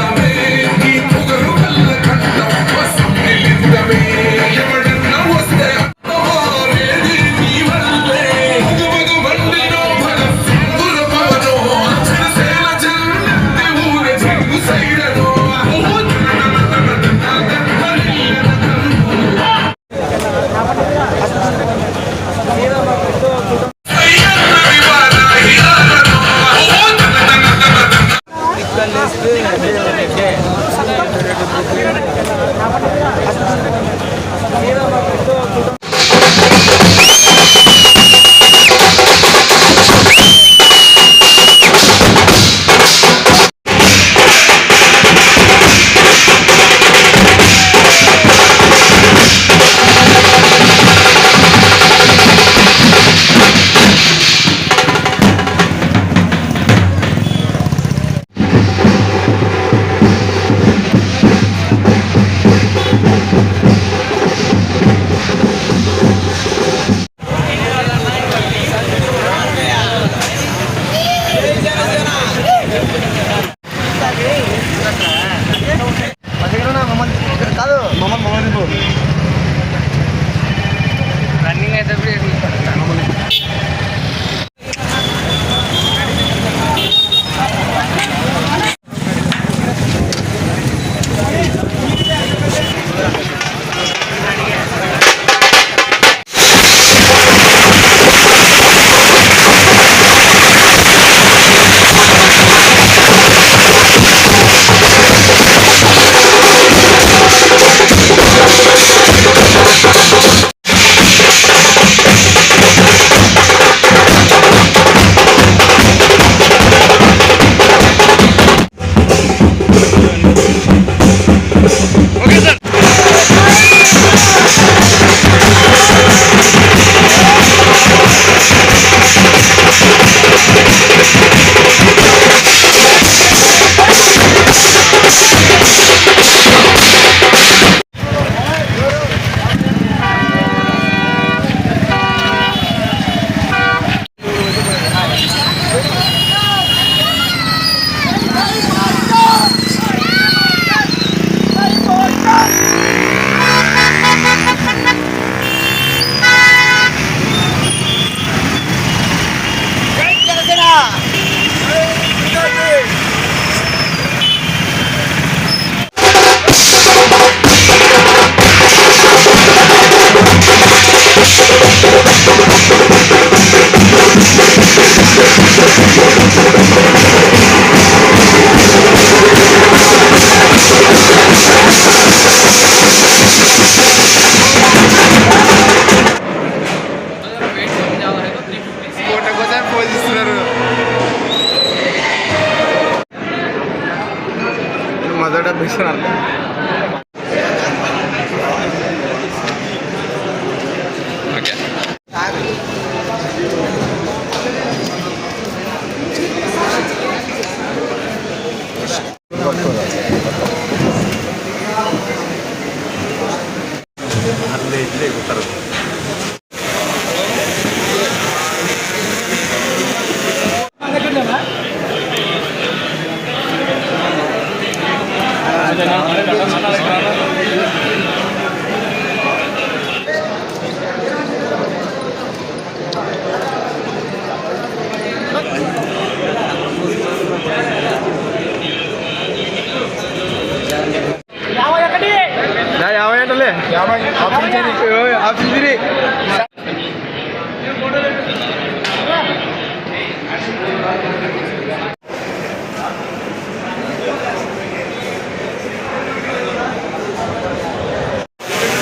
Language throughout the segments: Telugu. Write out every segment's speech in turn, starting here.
కాదు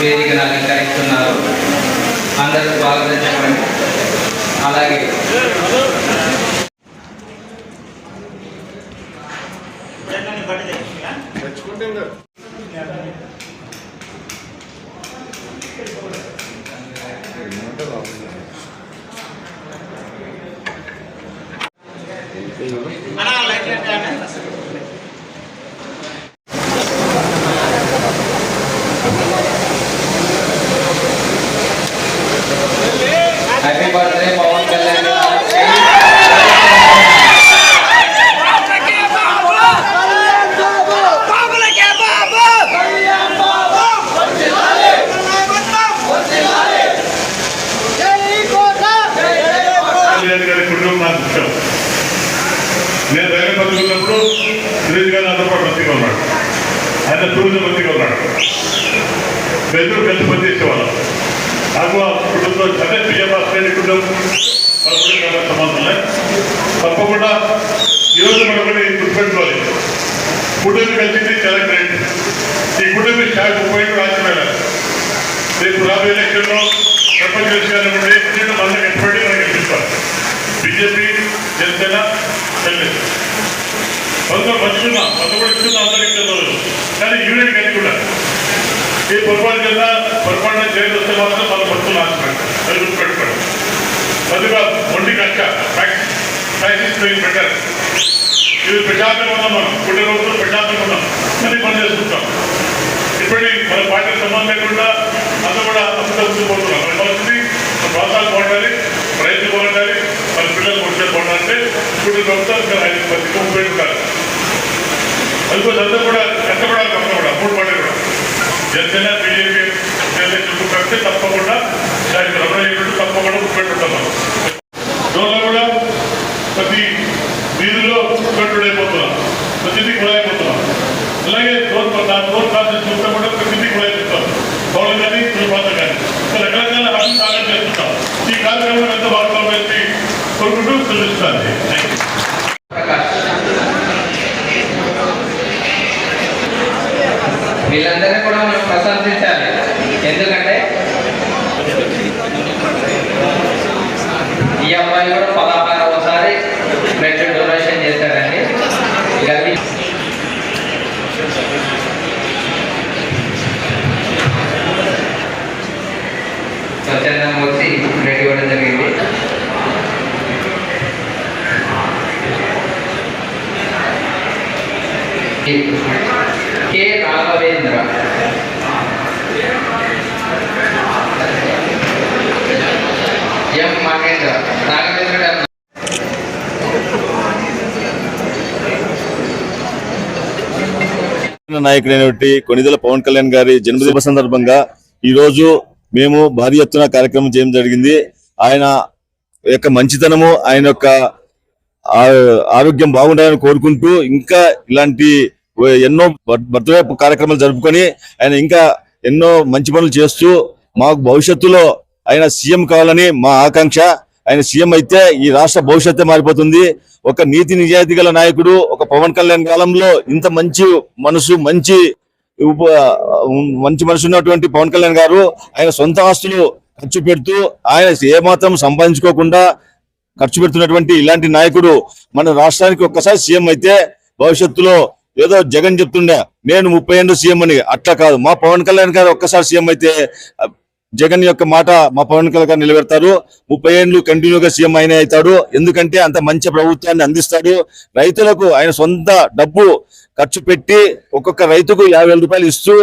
వేదికను అలంకరిస్తున్నారు అందరూ స్వాగతం చెప్పండి. అలాగే హ్యాపీ బర్త్డే పవన్ కళ్యాణ్ సురేష్ గారు నాతో పాటు మంత్రిగా ఉన్నాడు ఆయన టూరిజం మంత్రిగా ఉన్నాడు. ఇద్దరు కలిసి పనిచేసేవాళ్ళం. నాకు ఆ కుటుంబం అదే పిఎం ఆస్ట్రేలియా కుటుంబం వాళ్ళకి తప్పకుండా ఈరోజు మనం కూడా గుర్తుపెట్టుకోవాలి. కుటుంబం కలిసింది చాలా గ్రేట్. ఈ కుటుంబం షాక్ పోయి రాజమేళ. రేపు రాబోయే ఎలక్షన్లో ప్రపంచ విషయాలు ఉండే నేను మన కట్టుబడి మనం గెలిపిస్తాం బీజేపీ జనసేన తెలుగు కొంత మంచుకున్నాం కొంత కూడా ఇస్తున్నాం అందరికి తెలియదు కానీ యూనిట్ కలిగి ఉండాలి ఈ పొరపాటు కింద పొరపాటున చేసి వస్తే మాత్రం మన పడుతున్న అది గుర్తుపెట్టుకోండి అందుగా మొండి కష్ట ప్రాక్టీస్ బెటర్ ఇది ప్రశాంతంగా ఉన్నాం మనం. కొన్ని రోజులు ప్రశాంతంగా ఉన్నాం. అని పని చేసుకుంటాం. ఇప్పటి మన పార్టీ సంబంధం లేకుండా అంతా కూడా అంత ఉండిపోతున్నాం మన పరిస్థితి మన ప్రాంతాలు బాగుండాలి రైతులు బాగుండాలి మన పిల్లలు కొట్టే బాగుండాలంటే ఇప్పుడు ప్రభుత్వం ఐదు పది ముప్పై ఉండాలి అందుకోసం అందరూ కూడా కష్టపడాలి మనం కూడా మూడు పార్టీలు కూడా. జనసేన బీజేపీ ఎలక్షన్ తప్పకుండా వీళ్ళందరినీ కూడా మనం ప్రశంసించాలి. ఎందుకంటే ఈ అమ్మాయి కూడా పదహారవసారి బ్లడ్ డొనేషన్ చేశాడండి గర్వి స్వచ్ఛందమూర్తి బ్లడ్ ఇవ్వడం జరిగింది. కె రాఘవేంద్ర? ఎం మహేంద్ర? రాఘవేంద్ర గారు నాయకుడైనటువంటి కొనిదెల పవన్ కళ్యాణ్ గారి జన్మదిన సందర్భంగా ఈ రోజు మేము భారీ ఎత్తున కార్యక్రమం చేయడం జరిగింది. ఆయన యొక్క మంచితనము ఆయన యొక్క ఆరోగ్యం బాగుండాలని కోరుకుంటూ ఇంకా ఇలాంటి ఎన్నో బర్త్డే కార్యక్రమాలు జరుపుకొని ఆయన ఇంకా ఎన్నో మంచి పనులు చేస్తూ మాకు భవిష్యత్తులో ఆయన సీఎం కావాలని మా ఆకాంక్ష. ఆయన సీఎం అయితే ఈ రాష్ట్ర భవిష్యత్తే మారిపోతుంది. ఒక నీతి నిజాయితీ గల నాయకుడు ఒక పవన్ కళ్యాణ్ కాలంలో ఇంత మంచి మనసు మంచి ఉప మంచి మనసు ఉన్నటువంటి పవన్ కళ్యాణ్ గారు ఆయన సొంత ఆస్తులు ఖర్చు పెడుతూ ఆయన ఏమాత్రం సంపాదించుకోకుండా ఖర్చు పెడుతున్నటువంటి ఇలాంటి నాయకుడు మన రాష్ట్రానికి ఒక్కసారి సీఎం అయితే భవిష్యత్తులో ఏదో జగన్ చెప్తుండే నేను ముప్పై ఏళ్ళు సీఎం అని. అట్లా కాదు. మా పవన్ కళ్యాణ్ గారు ఒక్కసారి సీఎం అయితే జగన్ యొక్క మాట మా పవన్ కళ్యాణ్ గారు నిలబెడతారు. ముప్పై ఏళ్ళు కంటిన్యూగా సీఎం ఆయన అవుతాడు. ఎందుకంటే అంత మంచి ప్రభుత్వాన్ని అందిస్తాడు. రైతులకు ఆయన సొంత డబ్బు ఖర్చు పెట్టి ఒక్కొక్క రైతుకు యాభై వేల రూపాయలు ఇస్తూ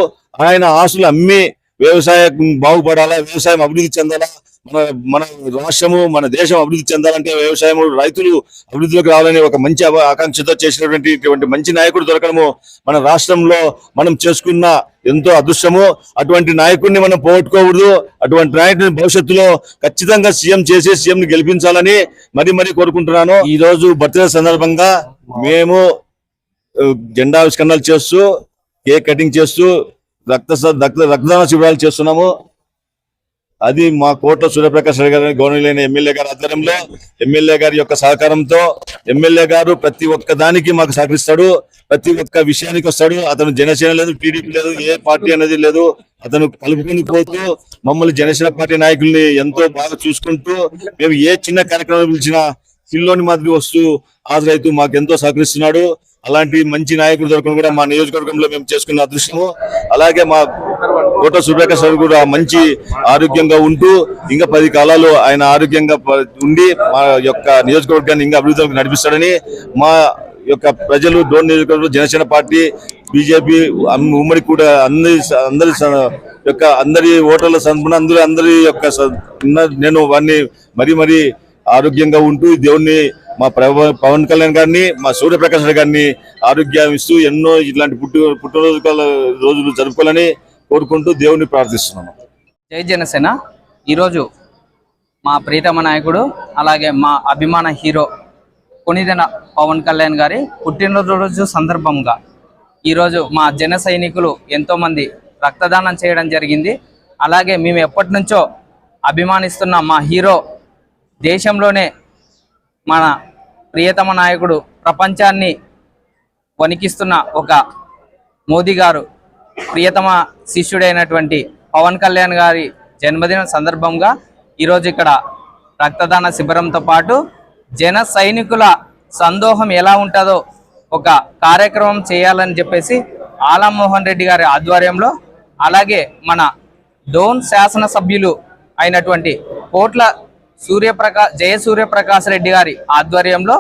ఆయన ఆస్తులు అమ్మి వ్యవసాయం బాగుపడాలా వ్యవసాయం అభివృద్ధి చెందాలా మన మన రాష్ట్రము మన దేశం అభివృద్ధి చెందాలంటే వ్యవసాయం రైతులు అభివృద్ధిలోకి రావాలని ఒక మంచి ఆకాంక్షతో చేసినటువంటి ఇటువంటి మంచి నాయకుడు దొరకడము మన రాష్ట్రంలో మనం చేసుకున్న ఎంతో అదృష్టము. అటువంటి నాయకుడిని మనం పోగొట్టుకోకూడదు. అటువంటి నాయకుడిని భవిష్యత్తులో ఖచ్చితంగా సీఎం చేసి సీఎం ని గెలిపించాలని మరి మరి కోరుకుంటున్నాను. ఈ రోజు బర్త్డే సందర్భంగా మేము జెండా ఆవిష్కరణలు చేస్తూ కేక్ కటింగ్ చేస్తూ రక్త రక్త రక్తదాన శిబిరాలు చేస్తున్నాము. అది మా కోట సూర్యప్రకాష్ రెడ్డి గారు గౌరవలేని ఎమ్మెల్యే గారి ఆధ్వర్యంలో ఎమ్మెల్యే గారి యొక్క సహకారంతో ఎమ్మెల్యే గారు ప్రతి ఒక్క దానికి మాకు సహకరిస్తాడు ప్రతి ఒక్క విషయానికి వస్తాడు. అతను జనసేన లేదు టీడీపీ లేదు ఏ పార్టీ అనేది లేదు. అతను కలుపుకొని పోతూ మమ్మల్ని జనసేన పార్టీ నాయకుల్ని ఎంతో బాగా చూసుకుంటూ మేము ఏ చిన్న కార్యక్రమం పిలిచినా సిల్లోని మాదిరి వస్తూ హాజరైతూ మాకు ఎంతో సహకరిస్తున్నాడు. అలాంటి మంచి నాయకులు దొరకడం కూడా మా నియోజకవర్గంలో మేము చేసుకున్న అదృష్టము. అలాగే మా కోట సుబ్రకాష్ గారు కూడా మంచి ఆరోగ్యంగా ఉంటూ ఇంకా పది కాలాలు ఆయన ఆరోగ్యంగా ఉండి మా యొక్క నియోజకవర్గాన్ని ఇంకా అభివృద్ధి నడిపిస్తాడని మా యొక్క ప్రజలు డోన్ నియోజకవర్గంలో జనసేన పార్టీ బీజేపీ ఉమ్మడి కూడా అందరి అందరి స- యొక్క అందరి ఓటర్ల సంపూర్ణ అందరి అందరి యొక్క నేను వారిని మరీ మరీ ఆరోగ్యంగా ఉంటూ దేవుణ్ణి మా పవన్ కళ్యాణ్ గారిని మా సూర్యప్రకాష్ గారిని ఆరోగ్యం ఇస్తూ ఎన్నో ఇట్లాంటి పుట్టు పుట్టినరోజు రోజులు జరుపుకోవాలని కోరుకుంటూ దేవుని ప్రార్థిస్తున్నాను. జై జనసేన. ఈరోజు మా ప్రీతమ నాయకుడు అలాగే మా అభిమాన హీరో కొనిదెన పవన్ కళ్యాణ్ గారి పుట్టినరోజు సందర్భంగా ఈరోజు మా జన సైనికులు ఎంతోమంది రక్తదానం చేయడం జరిగింది. అలాగే మేము ఎప్పటి నుంచో అభిమానిస్తున్న మా హీరో దేశంలోనే మన ప్రియతమ నాయకుడు ప్రపంచాన్ని వణికిస్తున్న ఒక మోదీ గారు ప్రియతమ శిష్యుడైనటువంటి పవన్ కళ్యాణ్ గారి జన్మదిన సందర్భంగా ఈరోజు ఇక్కడ రక్తదాన శిబిరంతో పాటు జన సైనికుల సందోహం ఎలా ఉంటుందో ఒక కార్యక్రమం చేయాలని చెప్పేసి ఆలామోహన్ రెడ్డి గారి ఆధ్వర్యంలో అలాగే మన డోన్ శాసనసభ్యులు అయినటువంటి కోట్ల సూర్యప్రకాశ్ జయ సూర్యప్రకాష్ రెడ్డి గారి ఆధ్వర్యంలో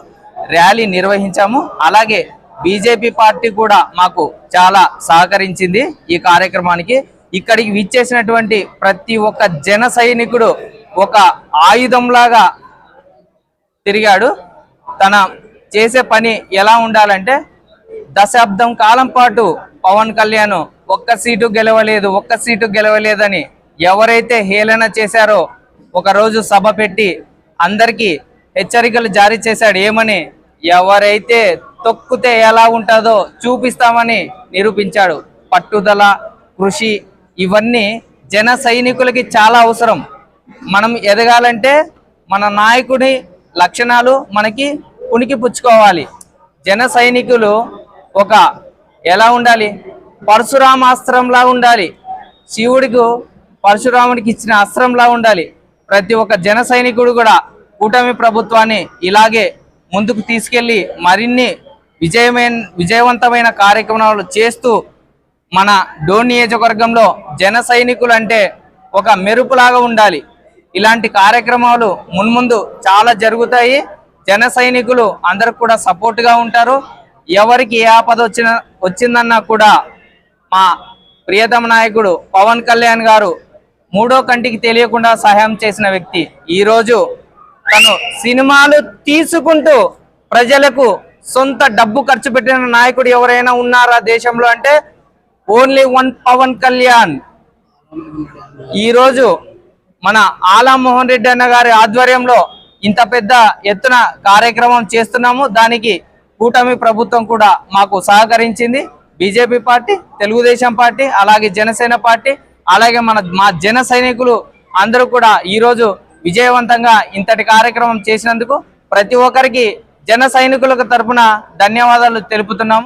ర్యాలీ నిర్వహించాము. అలాగే బీజేపీ పార్టీ కూడా మాకు చాలా సహకరించింది ఈ కార్యక్రమానికి. ఇక్కడికి విచ్చేసినటువంటి ప్రతి ఒక్క జన సైనికుడు ఒక ఆయుధంలాగా తిరిగాడు. తన చేసే పని ఎలా ఉండాలంటే దశాబ్దం కాలం పాటు పవన్ కళ్యాణ్ ఒక్క సీటు గెలవలేదు ఒక్క సీటు గెలవలేదని ఎవరైతే హేళన చేశారో ఒకరోజు సభ పెట్టి అందరికీ హెచ్చరికలు జారీ చేశాడు. ఏమని? ఎవరైతే తొక్కితే ఎలా ఉంటుందో చూపిస్తామని నిరూపించాడు. పట్టుదల కృషి ఇవన్నీ జన సైనికులకి చాలా అవసరం. మనం ఎదగాలంటే మన నాయకుడి లక్షణాలు మనకి ఉనికి పుచ్చుకోవాలి. జన సైనికులు ఒక ఎలా ఉండాలి? పరశురామాస్త్రంలా ఉండాలి. శివుడికి పరశురాముడికి ఇచ్చిన అస్త్రంలా ఉండాలి. ప్రతి ఒక్క జన సైనికుడు కూడా కూటమి ప్రభుత్వాన్ని ఇలాగే ముందుకు తీసుకెళ్ళి మరిన్ని విజయమైన విజయవంతమైన కార్యక్రమాలు చేస్తూ మన డోన్ నియోజకవర్గంలో జన సైనికులు అంటే ఒక మెరుపులాగా ఉండాలి. ఇలాంటి కార్యక్రమాలు మున్ముందు చాలా జరుగుతాయి. జన సైనికులు అందరికి కూడా సపోర్ట్గా ఉంటారు. ఎవరికి ఏ ఆపద వచ్చిన వచ్చిందన్నా కూడా మా ప్రియతమ నాయకుడు పవన్ కళ్యాణ్ గారు మూడో కంటికి తెలియకుండా సహాయం చేసిన వ్యక్తి. ఈరోజు తను సినిమాలు తీసుకుంటూ ప్రజలకు సొంత డబ్బు ఖర్చు పెట్టిన నాయకుడు ఎవరైనా ఉన్నారా దేశంలో అంటే ఓన్లీ వన్ పవన్ కళ్యాణ్. ఈరోజు మన ఆలా మోహన్ రెడ్డి అన్న గారి ఆధ్వర్యంలో ఇంత పెద్ద ఎత్తున కార్యక్రమం చేస్తున్నాము. దానికి కూటమి ప్రభుత్వం కూడా మాకు సహకరించింది. బీజేపీ పార్టీ తెలుగుదేశం పార్టీ అలాగే జనసేన పార్టీ అలాగే మన మా జన సైనికులు అందరూ కూడా ఈరోజు విజయవంతంగా ఇంతటి కార్యక్రమం చేసినందుకు ప్రతి ఒక్కరికి జన సైనికులకు తరపున ధన్యవాదాలు తెలుపుతున్నాం.